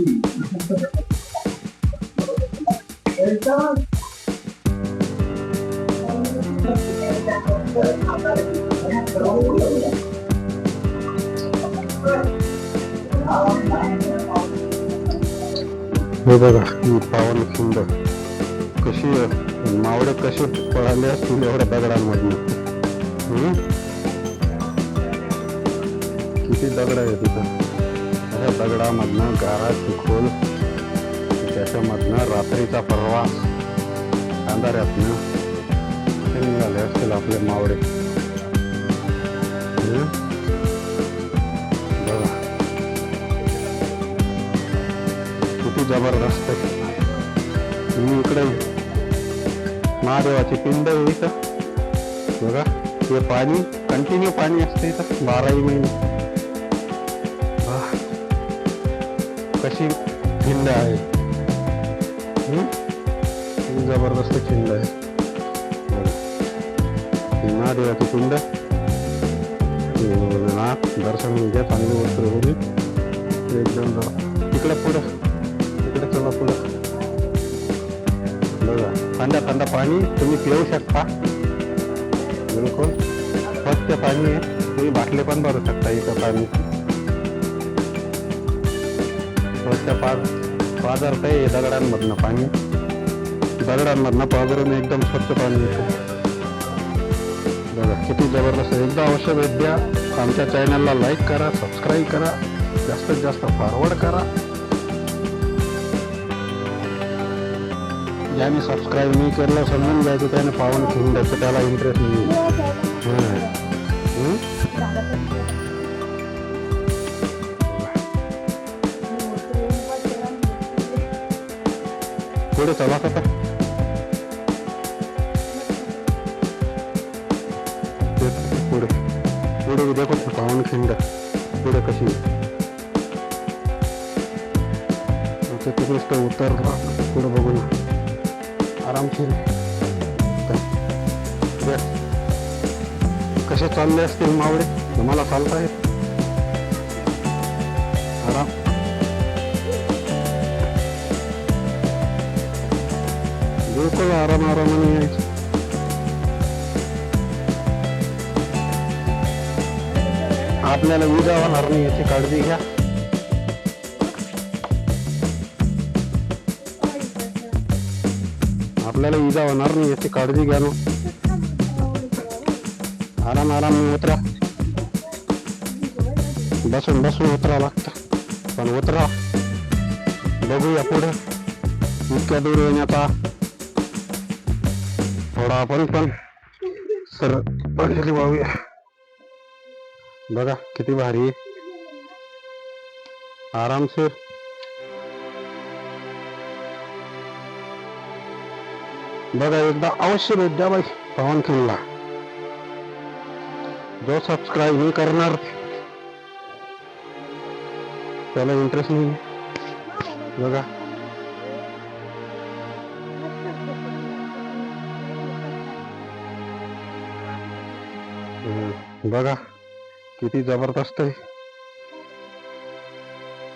हे बघा ही पावन खिंड कशी आहे मावळे कसे पळाले असतील एवढ्या दगडांमधनं हम्म? किती दगड आहे तिथं त्या दगडामधनं गारा खोल त्याच्यामधनं रात्रीचा प्रवास अंधाऱ्यातनं ते निघाले असतील आपले मावळे. बघा. किती जबरदस्त. तुम्ही इकडे महादेवाची पिंड आहे इथं. बघा हे पाणी कंटिन्यू पाणी असते इथं बाराही महिने. कशी खिंड आहे? जबरदस्त खिंड आहे. हो, बघा. ही महादेवाची पिंड नाथ दर्शन घ्या चांगली वस्त्र होती एकदम इकडं तिकडे पुढं. तिकडे चला पुढं. बघा. थंड थंड पाणी तुम्ही पिऊ शकता. बिलकुल. स्वच्छ पाणी आहे. तुम्ही बाटले पण भरू शकता इथं पाणी. स्वच्छ पाज पाजरत आहे दगडांमधनं पाणी. दगडांमधनं पाजरून एकदम स्वच्छ पाणी येतं बघा किती जबरदस्त. एकदा अवश्य भेट द्या. आमच्या चॅनलला लाईक करा सबस्क्राईब करा. जास्तीत जास्त फॉरवर्ड करा. ज्याने सबस्क्राईब नाही केलं समजून घ्यायचं त्याने पावन ठेवून द्यायचं त्याला इंटरेस्ट नाही. पुढे चला आता. पुढे. पुढे उद्या पण पाहून खिंड पुढे कशी ते उतर उतरला पुढे बघू ना. आरामशीर. कसे चालले असतील मावळे? तुम्हाला चालता येत? आराम. बिलकुल आराम आरामाने यायचं. आपल्याला उद्या होणार नाही याची काळजी घ्या. आपल्याला इजा होणार नाही याची काळजी घ्या ना. आराम आराम उतरा. बसून बसून उतरा लागतं. पण उतरा. बघूया पुढे. इतक्या दूर येण्याचा थोडा आपण पण. सर पडलेली वाहूया. बघा किती भारी. आहे आरामशीर बघा एकदा अवश्य भेट द्या बाई पवन खिल्ला जो सबस्क्राईब नाही करणार त्याला इंटरेस्ट नाही. बघा. बघा किती जबरदस्त आहे.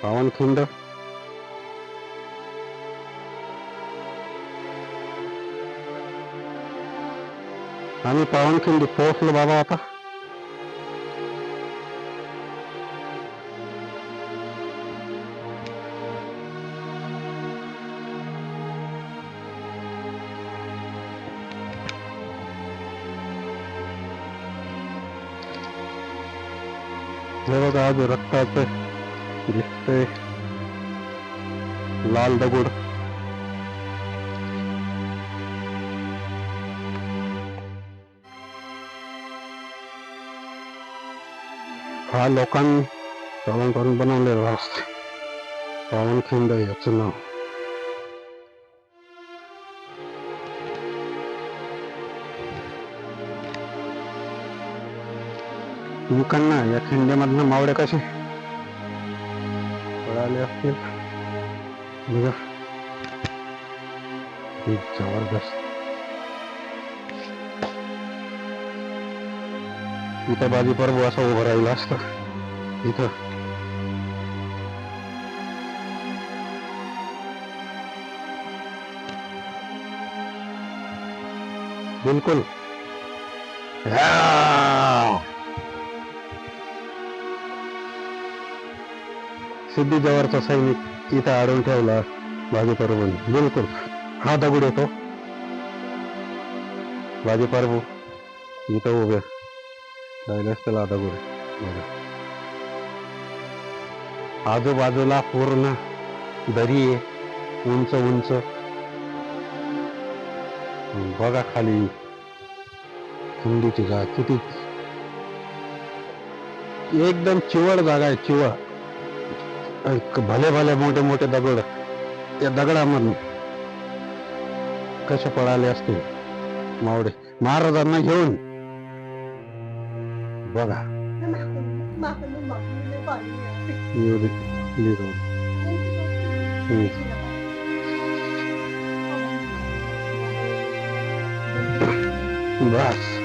पावनखिंड आम्ही पावनखिंडी पोहोचलो बाबा आता. हे आज रक्ताचं दिसतंय लाल दगड हा लोकांनी चलन करून बनवलेला असते पावनखिंड याचं नाव लोकांना या खिंड्यामधनं मावड्या कशा पळाले असतील. जबरदस्त. इथं बाजी पर्व असा उभं राहिलं असता. इथं. बिलकुल. ह्या सिद्धी जवारचा सैनिक इथं अडवून ठेवला. भाजी प्रभू बिलकुल हा दगड येतो. भाजी प्रभू इथं उभे राहिलेच त्याला दगड. आजूबाजूला पूर्ण दरी आहे. उंच उंच. बघा खाली. थंडीची जागा किती. एकदम चिवळ जागा आहे चिवळ भले भले मोठे मोठे दगड. त्या दगडामधून कसे पळाले असते मावडे महाराजांना घेऊन. बघा. बस.